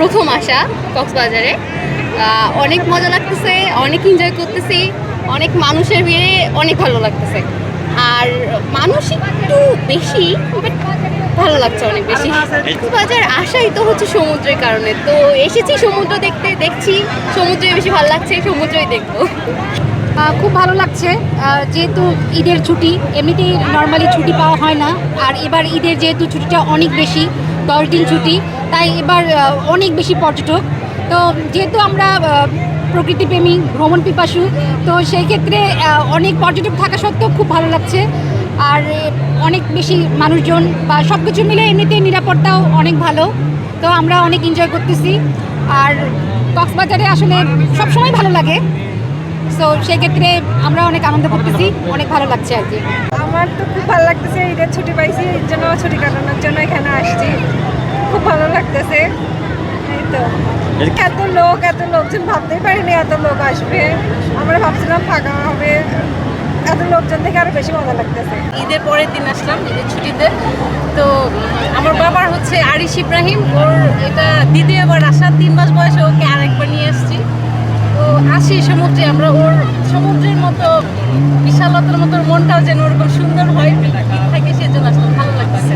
প্রথম আসা কক্সবাজারে। অনেক মজা লাগতেছে, অনেক এনজয় করতেছি, অনেক মানুষের ভিড়ে অনেক ভালো লাগতেছে। আর মানুষ একটু বেশি ভালো লাগছে অনেক বেশি। কক্সবাজার আসাই তো হচ্ছে সমুদ্রের কারণে। তো এসেছি সমুদ্র দেখতে, দেখছি সমুদ্রে বেশি ভালো লাগছে, সমুদ্রই দেখব। খুব ভালো লাগছে। যেহেতু ঈদের ছুটি, এমনিতেই নর্মালি ছুটি পাওয়া হয় না। আর এবার ঈদের যেহেতু ছুটিটা অনেক বেশি দশ দিন ছুটি, তাই এবার অনেক বেশি পর্যটক। তো যেহেতু আমরা প্রকৃতিপ্রেমী ভ্রমণ পিপাসু, তো সেই ক্ষেত্রে অনেক পর্যটক থাকা সত্ত্বেও খুব ভালো লাগছে। আর অনেক বেশি মানুষজন বা সব কিছু মিলে এমনিতে নিরাপত্তাও অনেক ভালো। তো আমরা অনেক এনজয় করতেছি। আর কক্সবাজারে আসলে সবসময় ভালো লাগে। সো সেক্ষেত্রে আমরা অনেক আনন্দ করতেছি। অনেক ভালো লাগছে আর কি। আমার তো খুব ভালো লাগতেছে, ঈদের ছুটি পাইছি, এর জন্য ছুটি কাটানোর জন্য এখানে আসছি খুব ভালো এই তো। এত লোক এত লোকজন ভাবতেই পারিনি এত লোক আসবে। আমরা ভাবছিলাম ফাঁকা হবে। এত লোকজন থেকে আরও বেশি মজা লাগতেছে। ঈদের পরের দিন আসলাম ঈদের ছুটিতে। তো আমার বাবার হচ্ছে আরিশ ইব্রাহিম। ওর এটা দ্বিতীয়বার আসা তিন মাস বয়সে ওকে আরেকবার নিয়ে আসছি। তো আসি সমুদ্রে আমরা ওর সমুদ্রের মতো বিশালতার মতো মনটাও যেন ওরকম সুন্দর হয় থাকে সেজন্য আসলে ভালো লাগতেছে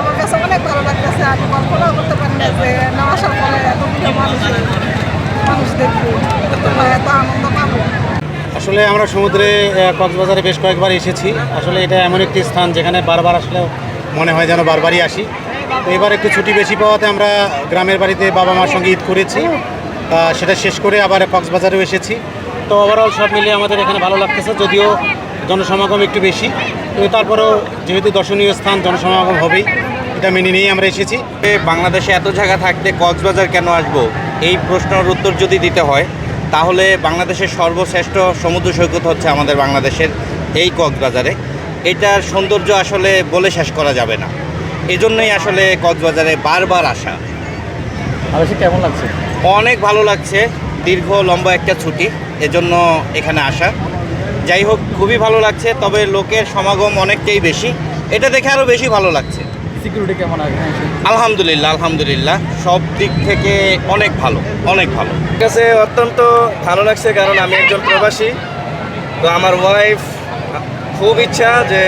আমার কাছে অনেক ভালো লাগতেছে আমি কল্পনাও করতে পারি না যে না আসার পরে এতগুলো মানুষ মানুষ দেখব এত এত আনন্দ পাবো আসলে আমরা সমুদ্রে কক্সবাজারে বেশ কয়েকবার এসেছি। আসলে এটা এমন একটি স্থান যেখানে বারবার আসলে মনে হয় যেন বারবারই আসি। তো এবার একটু ছুটি বেশি পাওয়াতে আমরা গ্রামের বাড়িতে বাবা মার সঙ্গে ঈদ করেছি। সেটা শেষ করে আবার কক্সবাজারেও এসেছি। তো ওভারঅল সব মিলিয়ে আমাদের এখানে ভালো লাগতেছে, যদিও জনসমাগম একটু বেশি। তো তারপরেও যেহেতু দর্শনীয় স্থান, জনসমাগম হবেই, এটা মেনে নিয়েই আমরা এসেছি। বাংলাদেশে এত জায়গা থাকতে কক্সবাজার কেন আসব? এই প্রশ্নের উত্তর যদি দিতে হয় তাহলে বাংলাদেশের সর্বশ্রেষ্ঠ সমুদ্র সৈকত হচ্ছে আমাদের বাংলাদেশের এই কক্সবাজারে। এটার সৌন্দর্য আসলে বলে শেষ করা যাবে না। এজন্যই আসলে কক্সবাজারে বারবার আসা। কেমন লাগছে? অনেক ভালো লাগছে। দীর্ঘ লম্বা একটা ছুটি। এজন্য এখানে আসা। যাই হোক খুবই ভালো লাগছে তবে লোকের সমাগম অনেকটাই বেশি। এটা দেখে আরও বেশি ভালো লাগছে। সিকিউরিটি কেমন আছে? আলহামদুলিল্লাহ আলহামদুলিল্লাহ। সব দিক থেকে অনেক ভালো অনেক ভালো। কাছে অত্যন্ত ভালো লাগছে কারণ আমি একজন প্রবাসী। তো আমার ওয়াইফ খুব ইচ্ছা যে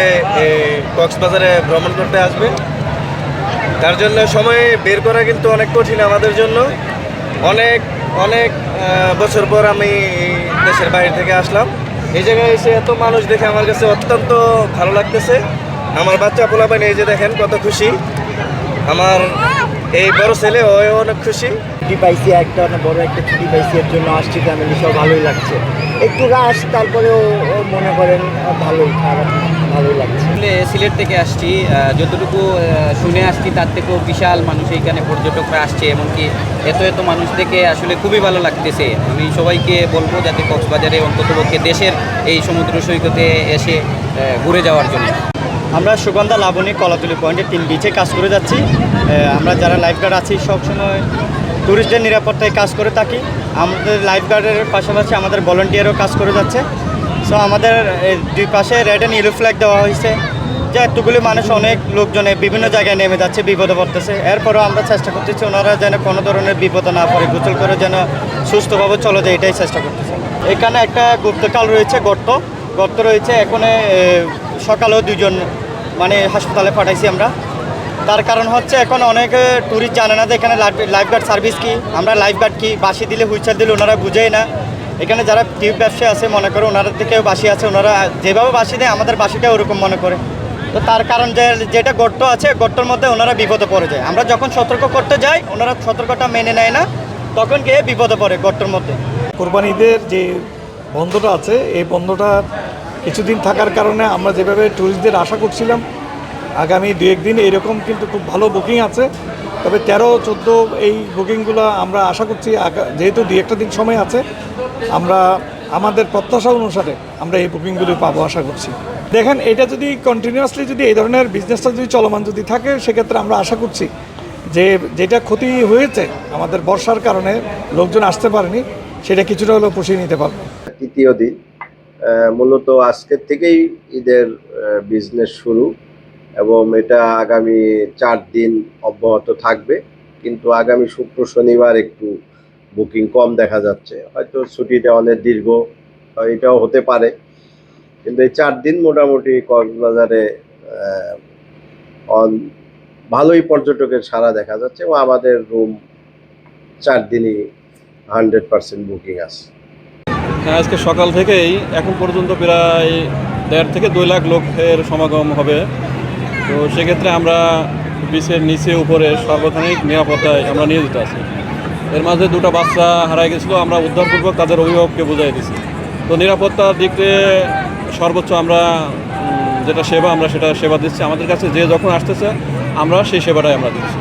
কক্সবাজারে ভ্রমণ করতে আসবে। তার জন্য সময় বের করা কিন্তু অনেক কঠিন আমাদের জন্য। অনেক অনেক বছর পর আমি দেশের বাইরে থেকে আসলাম। এই জায়গায় এসে এত মানুষ দেখে আমার কাছে অত্যন্ত ভালো লাগতেছে। আমার বাচ্চা পোলাপাইন এই যে দেখেন কত খুশি। আমার এই বড় ছেলে ও অনেক খুশি। ছুটি পাইছি একটা অনেক বড় একটা ছুটি পাইছি এর জন্য আসছি ফ্যামিলি সব ভালোই লাগছে। একটু রাশ তারপরেও ও মনে করেন ভালোই খারাপ ভালোই লাগছে। আসলে সিলেট থেকে আসছি যতটুকু শুনে আসছি তার থেকেও বিশাল মানুষ এইখানে পর্যটকরা আসছে এমনকি এত এত মানুষ দেখে আসলে খুবই ভালো লাগতেছে। আমি সবাইকে বলব যাতে কক্সবাজারে অন্ততপক্ষে দেশের এই সমুদ্র সৈকতে এসে ঘুরে যাওয়ার জন্য। আমরা সুগন্ধা লাবণী কলাতুলি পয়েন্টে তিন বিচে কাজ করে যাচ্ছি। আমরা যারা লাইফ গার্ড আছি, সবসময় ট্যুরিস্টদের নিরাপত্তায় কাজ করে থাকি। আমাদের লাইফ গার্ডের পাশাপাশি আমাদের ভলেন্টিয়ারও কাজ করে যাচ্ছে। সো আমাদের দুই পাশে রেড অ্যান্ড ইয়েলো ফ্ল্যাগ দেওয়া হয়েছে। যে এতগুলি মানুষ, অনেক লোকজনে বিভিন্ন জায়গায় নেমে যাচ্ছে, বিপদে পড়তেছে। এরপরেও আমরা চেষ্টা করতেছি, ওনারা যেন কোনো ধরনের বিপদে না পড়ে, গোসল করে যেন সুস্থভাবে চলে যায়, এটাই চেষ্টা করতেছে। এখানে একটা গুপ্তকাল রয়েছে, গর্ত। গর্ত রয়েছে, এখানে সকালেও দুজন মানে হাসপাতালে পাঠাইছি আমরা। তার কারণ হচ্ছে এখন অনেক ট্যুরিস্ট জানে না যে এখানে লাইফ গার্ড সার্ভিস কি, আমরা লাইফ গার্ড কি বাসি দিলে হুইচার দিলে ওনারা বুঝেই না। এখানে যারা টিউব ব্যবসায়ী আছে, মনে করে ওনারা থেকেও বাসি আছে, ওনারা যেভাবে বাসি দেয়, আমাদের বাসিটা ওরকম মনে করে। তো তার কারণ যে, যেটা গর্ত আছে, গর্তর মধ্যে ওনারা বিপদে পড়ে যায়। আমরা যখন সতর্ক করতে যাই, ওনারা সতর্কটা মেনে নেয় না, তখন গিয়ে বিপদে পড়ে গর্তর মধ্যে। কোরবানি ঈদের যে বন্ধটা আছে, এই বন্ধটা কিছুদিন থাকার কারণে আমরা যেভাবে ট্যুরিস্টদের আশা করছিলাম, আগামী দু একদিন এরকম কিন্তু খুব ভালো বুকিং আছে। তবে তেরো, চোদ্দ এই বুকিংগুলো আমরা আশা করছি যেহেতু দু একটা দিন সময় আছে, আমরা আমাদের প্রত্যাশা অনুসারে আমরা এই বুকিংগুলো পাবো আশা করছি। দেখেন, এটা যদি কন্টিনিউয়াসলি যদি এই ধরনের বিজনেসটা যদি চলমান যদি থাকে, সেক্ষেত্রে আমরা আশা করছি যে যেটা ক্ষতি হয়েছে আমাদের বর্ষার কারণে লোকজন আসতে পারেনি, সেটা কিছুটা হলেও পুষিয়ে নিতে পারবে। তৃতীয় দিন মূলত আজকের থেকেই ঈদের বিজনেস শুরু এবং এটা আগামী চার দিন অব্যাহত থাকবে। কিন্তু আগামী শুক্র শনিবার একটু বুকিং কম দেখা যাচ্ছে। হয়তো ছুটিটা অনেক দীর্ঘ এটাও হতে পারে। কিন্তু এই চার দিন মোটামুটি কক্সবাজারে অন ভালোই পর্যটকের সারা দেখা যাচ্ছে এবং আমাদের রুম চার দিনই হান্ড্রেড পার্সেন্ট বুকিং আছে। আজকে সকাল থেকেই, এখন পর্যন্ত প্রায় দেড় থেকে দুই লাখ লোকের সমাগম হবে। তো সেক্ষেত্রে আমরা বিচের নিচে উপরে সর্বখানিক নিরাপত্তায় আমরা নিয়োজিত আছি। এর মাঝে দুটো বাচ্চা হারাই গেছিল, আমরা উদ্ধারপূর্বক তাদের অভিভাবককে বুঝাই দিছি। তো নিরাপত্তার দিক দিয়ে সর্বোচ্চ আমরা যেটা সেবা, আমরা সেটা সেবা দিচ্ছি। আমাদের কাছে যে যখন আসতেছে, আমরা সেই সেবাটাই আমরা দিচ্ছি।